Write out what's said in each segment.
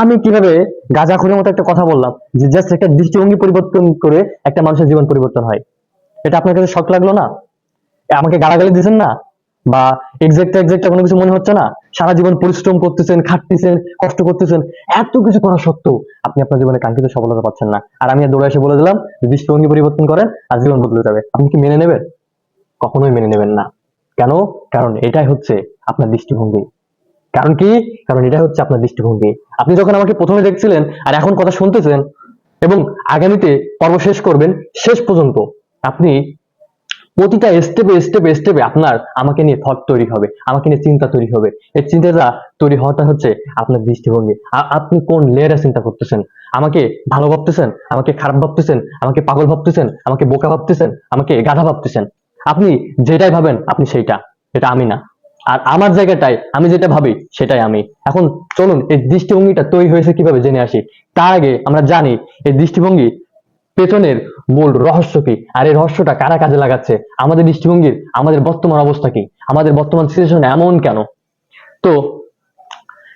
আমি কীভাবে গাঁজাখুরের মতো একটা কথা বললাম, যে জাস্ট একটা দৃষ্টিভঙ্গি পরিবর্তন করে একটা মানুষের জীবন পরিবর্তন হয়? এটা আপনার কাছে শখ লাগল না? আমাকে গালাগালি দিচ্ছেন না? বা এক্সাক্ট এক্সাক্ট কোনো কিছু মনে হচ্ছে না? সারা জীবন পরিশ্রম করতেছেন, খাটতেছেন, কষ্ট করতেছেন, এত কিছু করা সত্ত্বেও আপনি আপনার জীবনে কাঙ্ক্ষিত সফলতা পাচ্ছেন না। আর আমি দৌড়ে এসে বলে দিলাম দৃষ্টিভঙ্গি পরিবর্তন করেন আর জীবন বদলে যাবে। আপনি কি মেনে নেবেন? কখনোই মেনে নেবেন না। কেন? কারণ এটাই হচ্ছে আপনার দৃষ্টিভঙ্গি। কারণ কি? কারণ এটা হচ্ছে আপনার দৃষ্টিভঙ্গি। আপনি যখন আমাকে প্রথমে দেখছিলেন আর এখন কথা শুনতেছেন এবং আগামীতে পর্ব শেষ করবেন, শেষ পর্যন্ত আপনি প্রতিটা স্টেপে স্টেপে স্টেপে আপনার আমাকে নিয়ে থট তৈরি হবে, আমাকে নিয়ে চিন্তা তৈরি হবে। এই চিন্তাটা তৈরি হওয়াটা হচ্ছে আপনার দৃষ্টিভঙ্গি। আপনি কোন লেয়ারে চিন্তা করতেছেন? আমাকে ভালো ভাবতেছেন? আমাকে খারাপ ভাবতেছেন? আমাকে পাগল ভাবতেছেন? আমাকে বোকা ভাবতেছেন? আমাকে গাধা ভাবতেছেন? আপনি যেটাই ভাবেন, আপনি সেইটা। এটা আমি না। আর আমার জায়গাটায় আমি যেটা ভাবি, সেটাই আমি। এখন চলুন, এই দৃষ্টিভঙ্গিটা তৈরি হয়েছে কীভাবে জেনে আসি? তার আগে আমরা জানি, এই দৃষ্টিভঙ্গি পেছনের মূল রহস্য কি? আর এই রহস্যটা কারা কাজে লাগাচ্ছে? আমাদের দৃষ্টিভঙ্গির, আমাদের বর্তমান অবস্থা কি? আমাদের বর্তমান সিচুয়েশন এমন কেন? তো,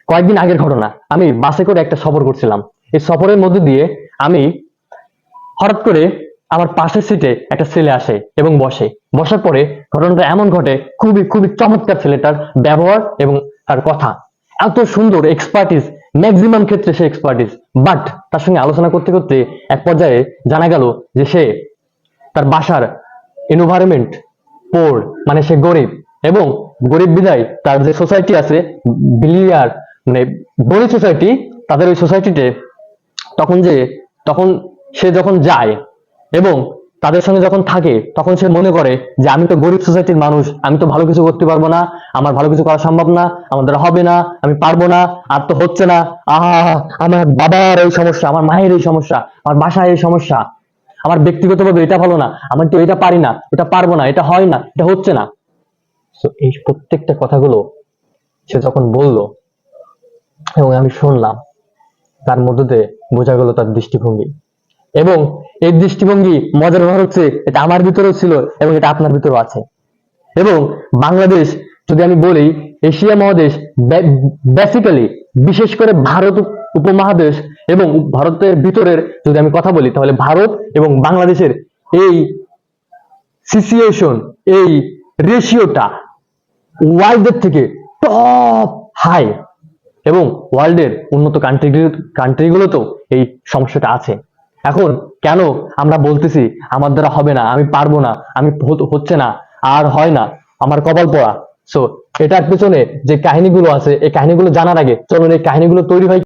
কয়েকদিন আগের ঘটনা, আমি বাসে করে একটা সফর করছিলাম। এই সফরের মধ্যে দিয়ে আমি হঠাৎ করে আমার পাশের সিটে একটা ছেলে আসে এবং বসে। বসার পরে ঘটনাটা এমন ঘটে, খুবই খুবই চমৎকার ছেলেটার ব্যবহার এবং তার কথা। এত সুন্দর এক্সপার্টিস ম্যাক্সিমাম ক্ষেত্রে সে এক্সপার্টিস বাট তার সঙ্গে আলোচনা করতে করতে এক পর্যায়ে জানা গেল যে সে তার বাসার এনভায়রনমেন্ট পোর মানে সে গরিব এবং গরিব বিদায় তার যে সোসাইটি আছে বিলিয়ার মানে বড়ি সোসাইটি তাদের ওই সোসাইটিতে তখন যে, তখন সে যখন যায় এবং তাদের সঙ্গে যখন থাকে, তখন সে মনে করে যে, আমি তো গরিব সোসাইটির মানুষ, আমি তো ভালো কিছু করতে পারব না, আমার ভালো কিছু করা সম্ভব না, আমার দ্বারা হবে না, আমি পারব না, আর তো হচ্ছে না। আহা, আমার বাবার এই সমস্যা, আমার মায়ের এই সমস্যা, আমার বাসায় এই সমস্যা। আমার ব্যক্তিগতভাবে এটা ভালো না, আমি তো এটা পারি না, এটা পারব না, এটা হয় না, এটা হচ্ছে না। তো এই প্রত্যেকটা কথাগুলো সে যখন বলল, এবং আমি শুনলাম, তার মধ্যে বোঝা গেল তার দৃষ্টিভঙ্গি। এবং এই দৃষ্টিভঙ্গি মজার ব্যাপার হচ্ছে এটা আমার ভিতরেও ছিল এবং এটা আপনার ভিতরেও আছে। এবং বাংলাদেশ, যদি আমি বলি, এশিয়া মহাদেশ বেসিক্যালি বিশেষ করে ভারত উপমহাদেশ এবং ভারতের ভিতরের যদি আমি কথা বলি, তাহলে ভারত এবং বাংলাদেশের এই সিচুয়েশন এই রেশিওটা ওয়ার্ল্ডের থেকে টপ হাই এবং ওয়ার্ল্ডের উন্নত কান্ট্রি কান্ট্রিগুলোতেও এই সমস্যাটা আছে। এখন কেন আমরা বলতেছি, আমার দ্বারা হবে না, আমি পারব না, আমি হচ্ছে না, আর হয় না, আমার কপাল পড়া। সো এটার পেছনে যে কাহিনীগুলো আছে, এই কাহিনীগুলো জানার আগে চলুন এই কাহিনীগুলো তৈরি হয়